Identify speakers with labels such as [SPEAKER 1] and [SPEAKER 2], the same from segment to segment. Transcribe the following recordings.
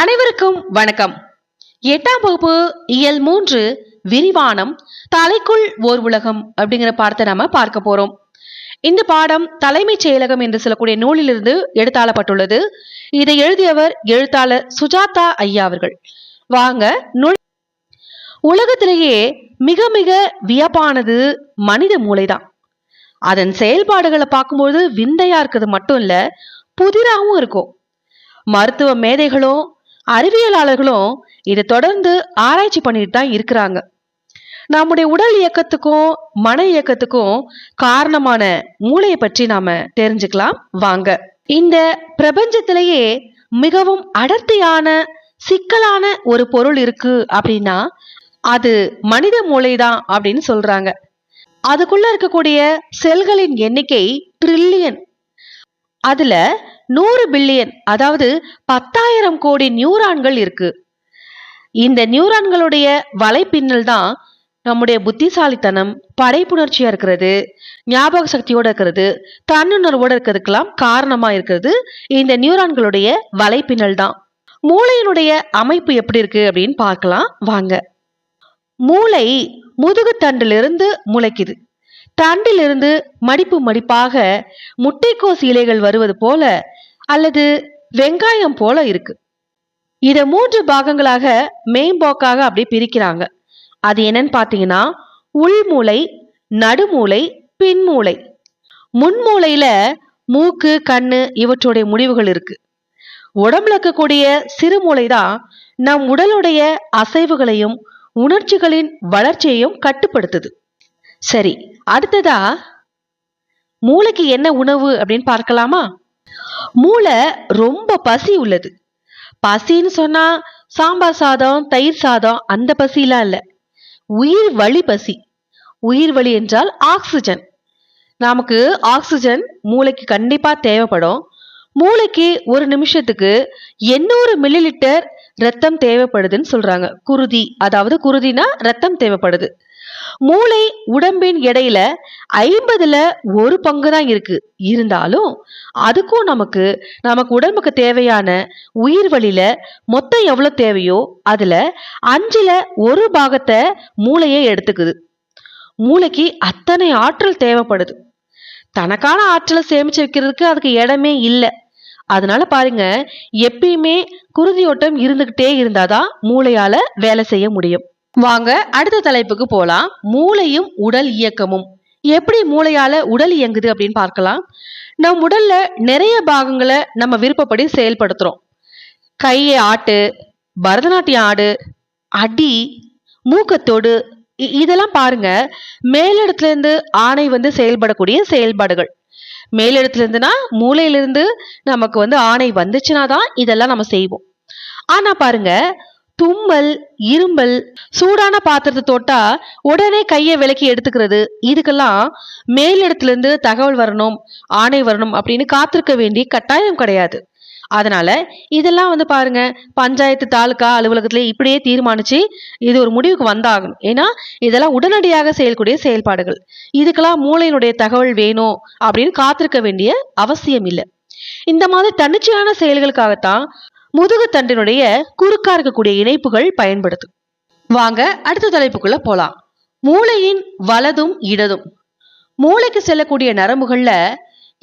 [SPEAKER 1] அனைவருக்கும் வணக்கம். எட்டாம் வகுப்பு இயல் மூன்று விரிவானம் தலைக்குள் ஓர் உலகம் அப்படிங்கிற பாடத்தை நாம பார்க்க போறோம். இந்த பாடம் தலைமைச் செயலகம் என்று சொல்லக்கூடிய நூலிலிருந்து எடுத்தாளப்பட்டுள்ளது. இதை எழுதியவர் எழுத்தாளர் சுஜாதா ஐயா அவர்கள். வாங்க நூல் உலகத்திலேயே மிக மிக வியப்பானது மனித மூளைதான். அதன் செயல்பாடுகளை பார்க்கும்போது விந்தையா இருக்கிறது மட்டும் இல்ல புதிராகவும் இருக்கும். மருத்துவ மேதைகளும் அறிவியலாளர்களும் இதை தொடர்ந்து ஆராய்ச்சி பண்ணிட்டு தான் இருக்கிறாங்க. நம்முடைய உடல் இயக்கத்துக்கும் மன இயக்கத்துக்கும் காரணமான மூளையை பற்றி நாம தெரிஞ்சுக்கலாம். வாங்க. இந்த பிரபஞ்சத்திலேயே மிகவும் அடர்த்தியான சிக்கலான ஒரு பொருள் இருக்கு அப்படின்னா அது மனித மூளைதான் அப்படின்னு சொல்றாங்க. அதுக்குள்ள இருக்கக்கூடிய செல்களின் எண்ணிக்கை ட்ரில்லியன் அதுல நூறு பில்லியன் அதாவது பத்தாயிரம் கோடி நியூரான்கள் இருக்கு. இந்த நியூரான்களுடைய வலைப்பின்னல் தான் நம்முடைய புத்திசாலித்தனம் படைப்புணர்ச்சியா இருக்கிறது ஞாபக சக்தியோட இருக்கிறது தன்னுணர்வோட இருக்கிறதுக்கெல்லாம் காரணமா இருக்கிறது இந்த நியூரான்களுடைய வலைப்பின்னல் தான். மூளையினுடைய அமைப்பு எப்படி இருக்கு அப்படின்னு பார்க்கலாம் வாங்க. மூளை முதுகு தண்டிலிருந்து முளைக்குது. தண்டிலிருந்து மடிப்பு மடிப்பாக முட்டைக்கோஸ் இலைகள் வருவது போல அல்லது வெங்காயம் போல இருக்கு. இத மூன்று பாகங்களாக மேம்போக்காக அப்படி பிரிக்கிறாங்க. அது என்னன்னு பாத்தீங்கன்னா உள்மூளை நடுமூளை பின்மூளை முன்மூளையில மூக்கு கண்ணு இவற்றுடைய முடிவுகள் இருக்கு. உடம்புல இருக்கக்கூடிய சிறுமூளை தான் நம் உடலுடைய அசைவுகளையும் உணர்ச்சிகளின் வளர்ச்சியையும் கட்டுப்படுத்துது. சரி அடுத்ததா மூளைக்கு என்ன உணவு அப்படின்னு பார்க்கலாமா? மூளை ரொம்ப பசி உள்ளது. பசின்னு சொன்னா சாம்பார் சாதம் தயிர் சாதம் அந்த பசிலாம் இல்ல. உயிர் வழி பசி. உயிர் வழி என்றால் ஆக்சிஜன். நமக்கு ஆக்சிஜன் மூளைக்கு கண்டிப்பா தேவைப்படும். மூளைக்கு ஒரு நிமிஷத்துக்கு எண்ணூறு மில்லி லிட்டர் ரத்தம் தேவைப்படுதுன்னு சொல்றாங்க. குருதி அதாவது குருதினா ரத்தம் தேவைப்படுது. மூளை உடம்பின் எடையில ஐம்பதுல ஒரு பங்கு தான் இருக்கு. இருந்தாலும் அதுக்கும் நமக்கு நமக்கு உடம்புக்கு தேவையான உயிர் வழியில மொத்தம் எவ்வளவு தேவையோ அதுல அஞ்சுல ஒரு பாகத்தை மூளையே எடுத்துக்குது. மூளைக்கு அத்தனை ஆற்றல் தேவைப்படுது. தனக்கான ஆற்றலை சேமிச்சு வைக்கிறதுக்கு அதுக்கு இடமே இல்லை. அதனால பாருங்க எப்பயுமே குருதியோட்டம் இருந்துகிட்டே இருந்தாதான் மூளையால வேலை செய்ய முடியும். வாங்க அடுத்த தலைப்புக்கு போலாம். மூளையும் உடல் இயக்கமும். எப்படி மூளையால உடல் இயங்குது அப்படின்னு பார்க்கலாம். நம் உடல்ல நிறைய பாகங்களை நம்ம விருப்பப்படி செயல்படுத்துறோம். கையை ஆட்டு பரதநாட்டியம் ஆடு அடி மூக்கத்தோடு இ- இதெல்லாம் பாருங்க. மேலிடத்துல இருந்து ஆணை வந்து செயல்படக்கூடிய செயல்பாடுகள். மேலிடத்துல இருந்துனா மூளையிலிருந்து நமக்கு வந்து ஆணை வந்துச்சுன்னா தான் இதெல்லாம் நம்ம செய்வோம். ஆனா பாருங்க தும்மல் இரும்பல் சூடான பாத்திரத்தை தொட்டா உடனே கையை விலக்கி எடுத்துக்கிறது. இதுக்கெல்லாம் மேலிடத்திலிருந்து தகவல் வரணும் ஆணை வரணும் அப்படின்னு காத்திருக்க வேண்டிய கட்டாயம் கிடையாது. அதனால இதெல்லாம் வந்து பாருங்க பஞ்சாயத்து தாலுகா அலுவலகத்துல இப்படியே தீர்மானிச்சு இது ஒரு முடிவுக்கு வந்தாகணும். ஏன்னா இதெல்லாம் உடனடியாக செயல்கூடிய செயல்பாடுகள். இதுக்கெல்லாம் மூளையினுடைய தகவல் வேணும் அப்படின்னு காத்திருக்க வேண்டிய அவசியம் இல்லை. இந்த மாதிரி தன்னிச்சையான செயல்களுக்காகத்தான் முதுகு தண்டினுடைய குறுக்கா இருக்கக்கூடிய இணைப்புகள் பயன்படுது வாங்க அடுத்த தலைப்புக்குள்ள போலாம். மூளையின் வலதும் இடதும். மூளைக்கு செல்லக்கூடிய நரம்புகள்ல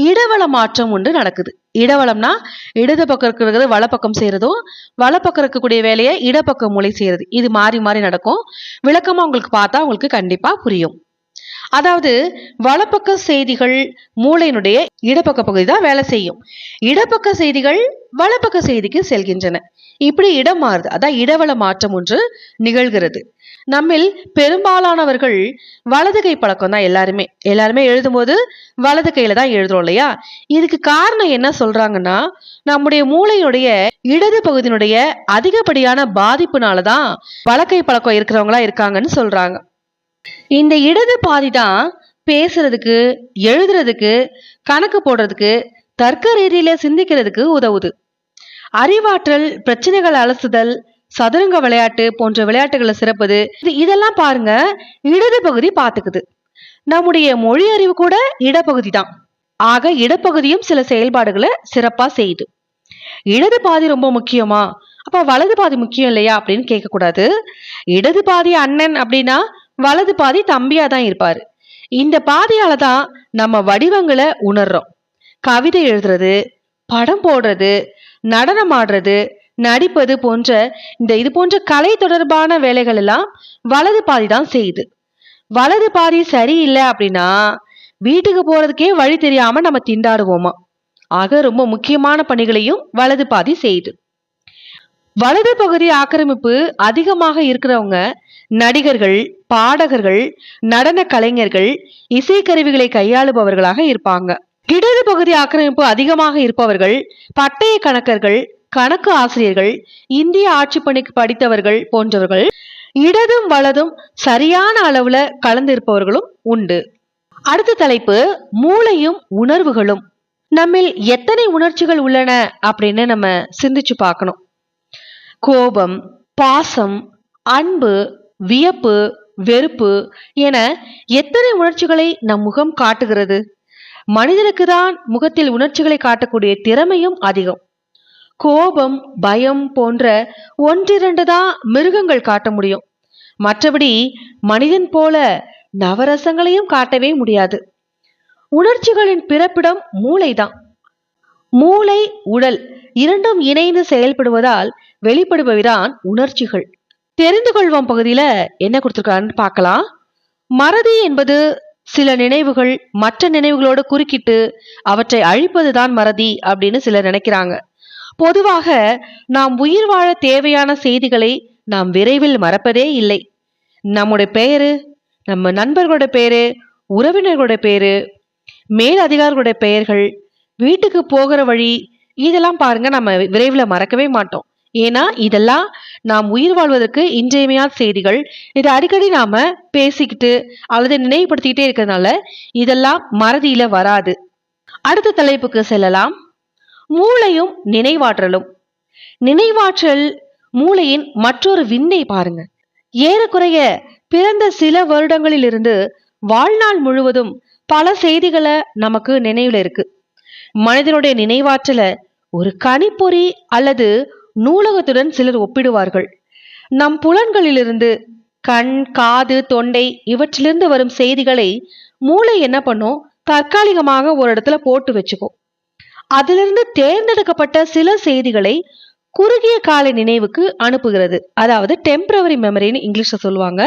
[SPEAKER 1] இடவள மாற்றம் ஒன்று நடக்குது. இடவளம்னா இடது பக்கம் இருக்கிறது வலப்பக்கம் செய்யறதும் வலப்பக்கம் இருக்கக்கூடிய வேலையை இடப்பக்கம் மூளை செய்யறது. இது மாறி மாறி நடக்கும். விளக்கமா உங்களுக்கு பார்த்தா உங்களுக்கு கண்டிப்பா புரியும். அதாவது வலப்பக்க செய்திகள் மூளையினுடைய இடப்பக்க பகுதி தான் வேலை செய்யும். இடப்பக்க செய்திகள் வலப்பக்க செய்திக்கு செல்கின்றன. இப்படி இடம் மாறுது. அதான் இடவள மாற்றம் ஒன்று நிகழ்கிறது. நம்மில் பெரும்பாலானவர்கள் வலது கை பழக்கம் தான் எல்லாருமே. எல்லாருமே எழுதும்போது வலது கையில தான் எழுதுறோம் இல்லையா? இதுக்கு காரணம் என்ன சொல்றாங்கன்னா நம்முடைய மூளையுடைய இடது பகுதியினுடைய அதிகப்படியான பாதிப்புனால தான் வலக்கை பழக்கம் இருக்கிறவங்களா இருக்காங்கன்னு சொல்றாங்க. இந்த இடது பாதி தான் பேசுறதுக்கு எழுதுறதுக்கு கணக்கு போடுறதுக்கு தர்க்க ரீதியில சிந்திக்கிறதுக்கு உதவுது. அறிவாற்றல் பிரச்சனைகள் அலசுதல் சதுரங்க விளையாட்டு போன்ற விளையாட்டுகளை சிறப்பது இதெல்லாம் பாருங்க இடது பகுதி பார்த்துக்குது. நம்முடைய மொழி அறிவு கூட இடப்பகுதி தான். ஆக இடப்பகுதியும் சில செயல்பாடுகளை சிறப்பா செய்யுது. இடது பாதி ரொம்ப முக்கியமா? அப்ப வலது பாதி முக்கியம் இல்லையா அப்படின்னு கேட்கக்கூடாது. இடது பாதி அண்ணன் அப்படின்னா வலது பாதி தம்பியா தான் இருப்பாரு. இந்த பாதையால தான் நம்ம வடிவங்களை உணர்றோம். கவிதை எழுதுறது படம் போடுறது நடனம் ஆடுறது நடிப்பது போன்ற இந்த இது போன்ற கலை தொடர்பான வேலைகள் எல்லாம் வலது பாதி தான் செய்யுது. வலது பாதி சரியில்லை அப்படின்னா வீட்டுக்கு போறதுக்கே வழி தெரியாம நம்ம திண்டாடுவோமா? ஆக ரொம்ப முக்கியமான பணிகளையும் வலது பாதி செய்யுது. வலது பகுதி ஆக்கிரமிப்பு அதிகமாக இருக்கிறவங்க நடிகர்கள் பாடகர்கள் நடன கலைஞர்கள் இசைக்கருவிகளை கையாளுபவர்களாக இருப்பாங்க. இடது பகுதி ஆக்கிரமிப்பு அதிகமாக இருப்பவர்கள் பட்டய கணக்கர்கள் கணக்கு ஆசிரியர்கள் இந்திய ஆட்சி பணிக்கு படித்தவர்கள் போன்றவர்கள் இடதும் வலதும் சரியான அளவுல கலந்திருப்பவர்களும் உண்டு. அடுத்த தலைப்பு மூளையும் உணர்வுகளும். நம்மில் எத்தனை உணர்ச்சிகள் உள்ளன அப்படின்னு நம்ம சிந்திச்சு பார்க்கணும். கோபம் பாசம் அன்பு வியப்பு வெறுப்பு என எத்தனை உணர்ச்சிகளை நம் முகம் காட்டுகிறது. மனிதனுக்கு தான் முகத்தில் உணர்ச்சிகளை காட்டக்கூடிய திறமையும் அதிகம். கோபம் பயம் போன்ற ஒன்றிரண்டு தான் மிருகங்கள் காட்ட முடியும். மற்றபடி மனிதன் போல நவரசங்களையும் காட்டவே முடியாது. உணர்ச்சிகளின் பிறப்பிடம் மூளைதான். மூளை உடல் இரண்டும் இணைந்து செயல்படுவதால் வெளிப்படுபவைதான் உணர்ச்சிகள். தெரிந்து கொள்வோம் பகுதியில என்ன கொடுத்துருக்காருன்னு பார்க்கலாம். மறதி என்பது சில நினைவுகள் மற்ற நினைவுகளோடு குறுக்கிட்டு அவற்றை அழிப்பதுதான் மறதி அப்படின்னு சிலர் நினைக்கிறாங்க. பொதுவாக நாம் உயிர் வாழ தேவையான செய்திகளை நாம் விரைவில் மறப்பதே இல்லை. நம்முடைய பெயரு நம்ம நண்பர்களோட பேரு உறவினர்களோட பேரு மேல் பெயர்கள் வீட்டுக்கு போகிற வழி இதெல்லாம் பாருங்க நம்ம விரைவில் மறக்கவே மாட்டோம். ஏன்னா இதெல்லாம் நாம் உயிர் வாழ்வதற்கு இன்றியமையாத செய்திகள். இதை அடிக்கடி நாம பேசிக்கிட்டு அல்லது நினைவுபடுத்திக்கிட்டே இருக்கிறதுனால இதெல்லாம் மறதியில வராது. அடுத்த தலைப்புக்கு செல்லலாம். மூளையும் நினைவாற்றலும். நினைவாற்றல் மூளையின் மற்றொரு விண்ணை பாருங்க. ஏறக்குறைய பிறந்த சில வருடங்களிலிருந்து வாழ்நாள் முழுவதும் பல செய்திகளை நமக்கு நினைவுல இருக்கு. மனிதனுடைய நினைவாற்றலை ஒரு கணிப்பொறி அல்லது நூலகத்துடன் சிலர் ஒப்பிடுவார்கள். நம் புலன்களிலிருந்து கண் காது தொண்டை இவற்றிலிருந்து வரும் செய்திகளை மூளை என்ன பண்ணும் தற்காலிகமாக ஒரு இடத்துல போட்டு வச்சுக்கும். அதிலிருந்து தேர்ந்தெடுக்கப்பட்ட சில செய்திகளை குறுகிய கால நினைவுக்கு அனுப்புகிறது. அதாவது டெம்பரவரி மெமரின்னு இங்கிலீஷ்ல சொல்லுவாங்க.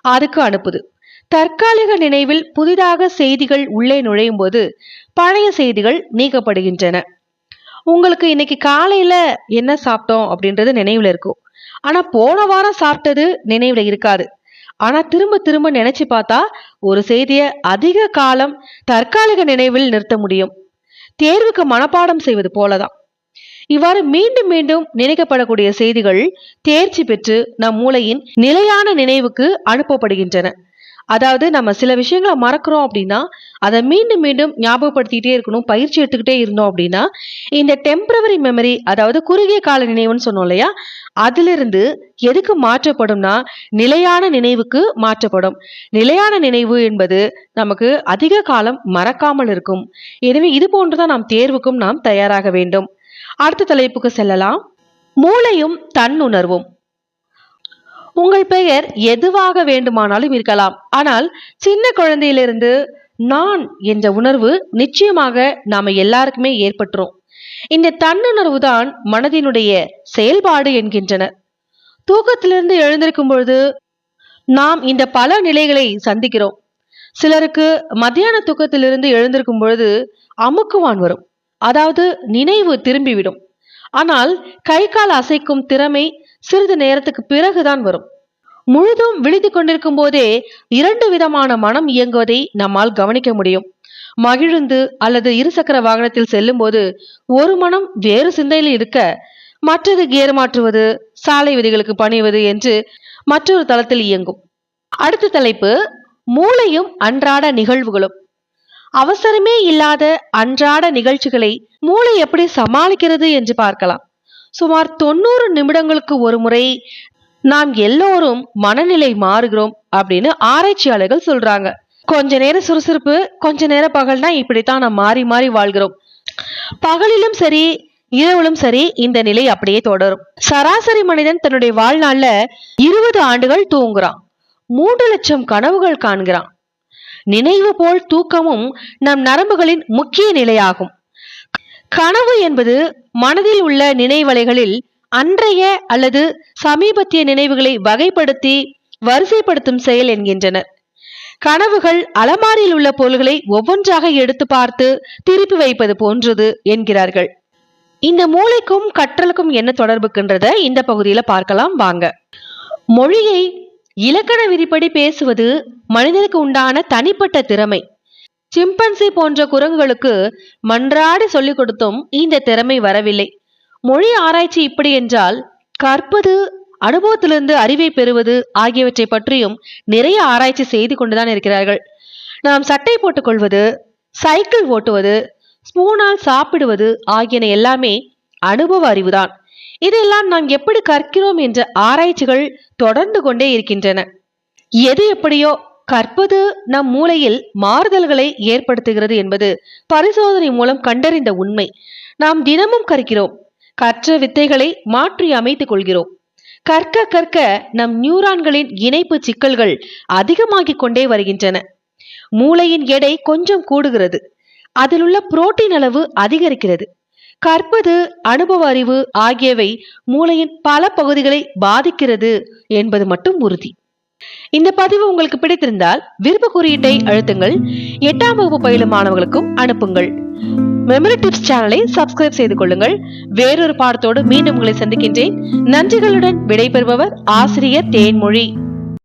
[SPEAKER 1] அதுக்கு அனுப்புது. தற்காலிக நினைவில் புதிதாக செய்திகள் உள்ளே நுழையும் போது பழைய செய்திகள் நீக்கப்படுகின்றன. உங்களுக்கு இன்னைக்கு காலையில என்ன சாப்பிட்டோம் அப்படின்றது நினைவுல இருக்கும். ஆனா போன வாரம் சாப்பிட்டது நினைவுல இருக்காது. ஆனா திரும்ப திரும்ப நினைச்சு பார்த்தா ஒரு செய்தியை அதிக காலம் தற்காலிக நினைவில் நிறுத்த முடியும். தேர்வுக்கு மனப்பாடம் செய்வது போலதான். இவ்வாறு மீண்டும் மீண்டும் நினைக்கப்படக்கூடிய செய்திகள் தேர்ச்சி பெற்று நம் மூளையின் நிலையான நினைவுக்கு அனுப்பப்படுகின்றன. அதாவது நம்ம சில விஷயங்களை மறக்கிறோம் அப்படின்னா அதை மீண்டும் மீண்டும் ஞாபகப்படுத்திக்கிட்டே இருக்கணும் பயிற்சி எடுத்துக்கிட்டே இருந்தோம் அப்படின்னா இந்த டெம்பரவரி மெமரி அதாவது குறுகிய கால நினைவுன்னு சொன்னோம் இல்லையா அதிலிருந்து எதுக்கு மாற்றப்படும்னா நிலையான நினைவுக்கு மாற்றப்படும். நிலையான நினைவு என்பது நமக்கு அதிக காலம் மறக்காமல் இருக்கும். எனவே இது போன்றுதான் நாம் தேர்வுக்கும் நாம் தயாராக வேண்டும். அடுத்த தலைப்புக்கு செல்லலாம். மூளையும் தன்னுணர்வும். உங்கள் பெயர் எதுவாக வேண்டுமானாலும் இருக்கலாம். ஆனால் சின்ன குழந்தையிலிருந்து நான் என்ற உணர்வு நிச்சயமாக நாம எல்லாருக்குமே ஏற்பட்டுரும். இந்த தன்னுணர்வு தான் மனதினுடைய செயல்பாடு என்கின்றனர் தூக்கத்திலிருந்து எழுந்திருக்கும் பொழுது நாம் இந்த பல நிலைகளை சந்திக்கிறோம். சிலருக்கு மத்தியான தூக்கத்திலிருந்து எழுந்திருக்கும் பொழுது அமுக்குவான் வரும். அதாவது நினைவு திரும்பிவிடும். ஆனால் கை கால் அசைக்கும் திறமை சிறிது நேரத்துக்கு பிறகுதான் வரும். முழுதும் விழித்துக் கொண்டிருக்கும் போதே இரண்டு விதமான மனம் இயங்குவதை நம்மால் கவனிக்க முடியும். மகிழுந்து அல்லது இருசக்கர வாகனத்தில் செல்லும் போது ஒரு மனம் வேறு சிந்தையில் இருக்க மற்றது கியர் மாற்றுவது சாலை விதிகளுக்கு பணிவது என்று மற்றொரு தளத்தில் இயங்கும். அடுத்த தலைப்பு மூளையும் அன்றாட நிகழ்வுகளும். அவசரமே இல்லாத அன்றாட நிகழ்ச்சிகளை மூளை எப்படி சமாளிக்கிறது என்று பார்க்கலாம். சுமார் தொண்ணூறு நிமிடங்களுக்கு ஒரு முறை நாம் எல்லோரும் மனநிலை மாறுகிறோம் அப்படின்னு ஆராய்ச்சியாளர்கள் சொல்றாங்க. கொஞ்ச நேரம் சுறுசுறுப்பு கொஞ்ச நேரம் பகல்னா இப்படித்தான் நாம் மாறி மாறி வாழ்கிறோம். பகலிலும் சரி இரவிலும் சரி இந்த நிலை அப்படியே தொடரும். சராசரி மனிதன் தன்னுடைய வாழ்நாள்ல இருபது ஆண்டுகள் தூங்குறான். மூன்று லட்சம் கனவுகள் காண்கிறான். நினைவு போல் தூக்கமும் நம் நரம்புகளின் முக்கிய நிலையாகும். கனவு என்பது மனதில் உள்ள நினைவலைகளில் அன்றைய அல்லது சமீபத்திய நினைவுகளை வகைப்படுத்தி வரிசைப்படுத்தும் செயல் என்கின்றனர் கனவுகள் அலமாரியில் உள்ள பொருள்களை ஒவ்வொன்றாக எடுத்து பார்த்து திருப்பி வைப்பது போன்றது என்கிறார்கள். இந்த மூளைக்கும் கற்றலுக்கும் என்ன தொடர்புக்குன்றத இந்த பகுதியில பார்க்கலாம் வாங்க. மொழியை இலக்கண விதிப்படி பேசுவது மனிதனுக்கு உண்டான தனிப்பட்ட திறமை. சிம்பன்சி போன்ற குரங்குகளுக்கு மன்றாடி சொல்லிக் கொடுத்தும் இந்த திறமை வரவில்லை. மொழி ஆராய்ச்சி இப்படி என்றால் கற்பது அனுபவத்திலிருந்து அறிவை பெறுவது ஆகியவற்றை பற்றியும் நிறைய ஆராய்ச்சி செய்து கொண்டுதான் இருக்கிறார்கள். நாம் சட்டை போட்டுக்கொள்வது சைக்கிள் ஓட்டுவது ஸ்பூனால் சாப்பிடுவது ஆகியன எல்லாமே அனுபவ அறிவுதான். இதெல்லாம் நாம் எப்படி கற்கிறோம் என்ற ஆராய்ச்சிகள் தொடர்ந்து கொண்டே இருக்கின்றன. எது எப்படியோ கற்பது நம் மூளையில் மாறுதல்களை ஏற்படுத்துகிறது என்பது பரிசோதனை மூலம் கண்டறிந்த உண்மை. நாம் தினமும் கற்கிறோம். கற்ற வித்தைகளை மாற்றி அமைத்துக் கொள்கிறோம். கற்க கற்க நம் நியூரான்களின் இணைப்பு சிக்கல்கள் அதிகமாகிக் கொண்டே வருகின்றன. மூளையின் எடை கொஞ்சம் கூடுகிறது. அதில் உள்ள புரோட்டீன் அளவு அதிகரிக்கிறது. கற்பது அனுபவ அறிவு ஆகியவை மூளையின் பல பகுதிகளை பாதிக்கிறது என்பது மட்டும் உறுதி. இந்த பதிவு உங்களுக்கு பிடித்திருந்தால் விருப்ப குறியீட்டை அழுத்துங்கள். எட்டாம் வகுப்பு பயிலும் மாணவர்களுக்கும் அனுப்புங்கள். மெமரி டிப்ஸ் சேனலை சப்ஸ்கிரைப் செய்து கொள்ளுங்கள். வேறொரு பாடத்தோடு மீண்டும் உங்களை சந்திக்கின்றேன். நன்றிகளுடன் விடைபெறுபவர் ஆசிரியர் தேன்மொழி.